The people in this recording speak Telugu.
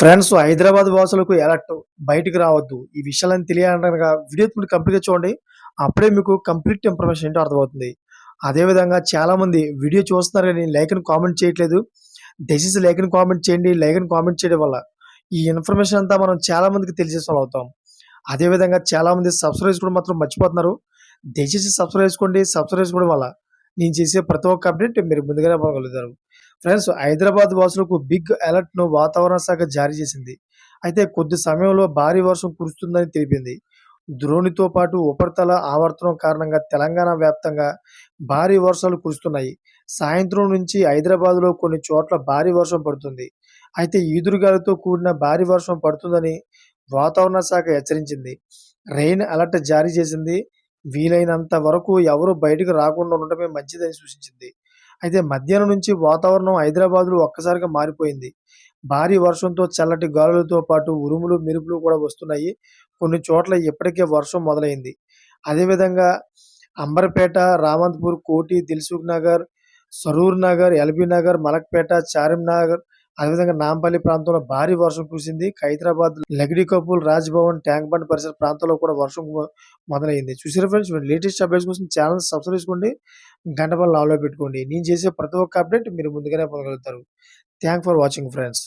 ఫ్రెండ్స్ హైదరాబాద్ వాసులకు ఎలర్ట్ బయటకు రావద్దు? ఈ విషయాలను తెలియాలనగా వీడియో ఇప్పుడు కంప్లీట్గా చూడండి. అప్పుడే మీకు కంప్లీట్ ఇన్ఫర్మేషన్ ఏంటో అర్థమవుతుంది. అదేవిధంగా చాలామంది వీడియో చూస్తున్నారు కానీ లైక్ని కామెంట్ చేయట్లేదు. దయచేసి లైక్ని కామెంట్ చేయండి. లైక్ని కామెంట్ చేయడం వల్ల ఈ ఇన్ఫర్మేషన్ అంతా మనం చాలామందికి మందికి అవుతాం. అదేవిధంగా చాలామంది సబ్స్క్రైబ్ కూడా మాత్రం మర్చిపోతున్నారు. దయచేసి సబ్స్క్రైబ్ చేసుకోండి. సబ్స్క్రైబ్ చేసుకోవడం వల్ల నేను చేసే ప్రతి ఒక్క అప్డేట్ మీరు ముందుగానే పొందగలుగుతారు. ఫ్రెండ్స్ హైదరాబాద్ వాసులకు బిగ్ అలర్ట్ను వాతావరణ శాఖ జారీ చేసింది. అయితే కొద్ది సమయంలో భారీ వర్షం కురుస్తుందని తెలిపింది. ద్రోణితో పాటు ఉపరితల ఆవర్తనం కారణంగా తెలంగాణ వ్యాప్తంగా భారీ వర్షాలు కురుస్తున్నాయి. సాయంత్రం నుంచి హైదరాబాద్లో కొన్ని చోట్ల భారీ వర్షం పడుతుంది. అయితే ఈదురుగాలితో కూడిన భారీ వర్షం పడుతుందని వాతావరణ శాఖ హెచ్చరించింది. రెయిన్ అలర్ట్ జారీ చేసింది. వీలైనంత వరకు ఎవరు బయటకు రాకుండా ఉండటమే మంచిదని సూచించింది. అయితే మధ్యాహ్నం నుంచి వాతావరణం హైదరాబాద్లో ఒక్కసారిగా మారిపోయింది. భారీ వర్షంతో చల్లటి గాలులతో పాటు ఉరుములు మెరుపులు కూడా వస్తున్నాయి. కొన్ని చోట్ల ఇప్పటికే వర్షం మొదలైంది. అదేవిధంగా అంబర్పేట రామంతపూర్ కోటి దిల్సుఖ్ నగర్ సరూర్ నగర్ ఎల్బీ నగర్ మలక్పేట చారింనగర్ అదేవిధంగా నాంపల్లి ప్రాంతంలో భారీ వర్షం కురిసింది. Hyderabad Lakdikapul Raj Bhavan tank bund పరిసర ప్రాంతాల్లో కూడా వర్షం మొదలైంది. చూసారు ఫ్రెండ్స్ లేటెస్ట్ అప్డేట్స్ కోసం ఛానల్ సబ్స్క్రైబ్ చేసుకోండి. గంట పని పెట్టుకోండి. నేను చేసే ప్రతి ఒక్క అప్డేట్ మీరు ముందుగానే పొందగలుగుతారు. Thank for watching friends.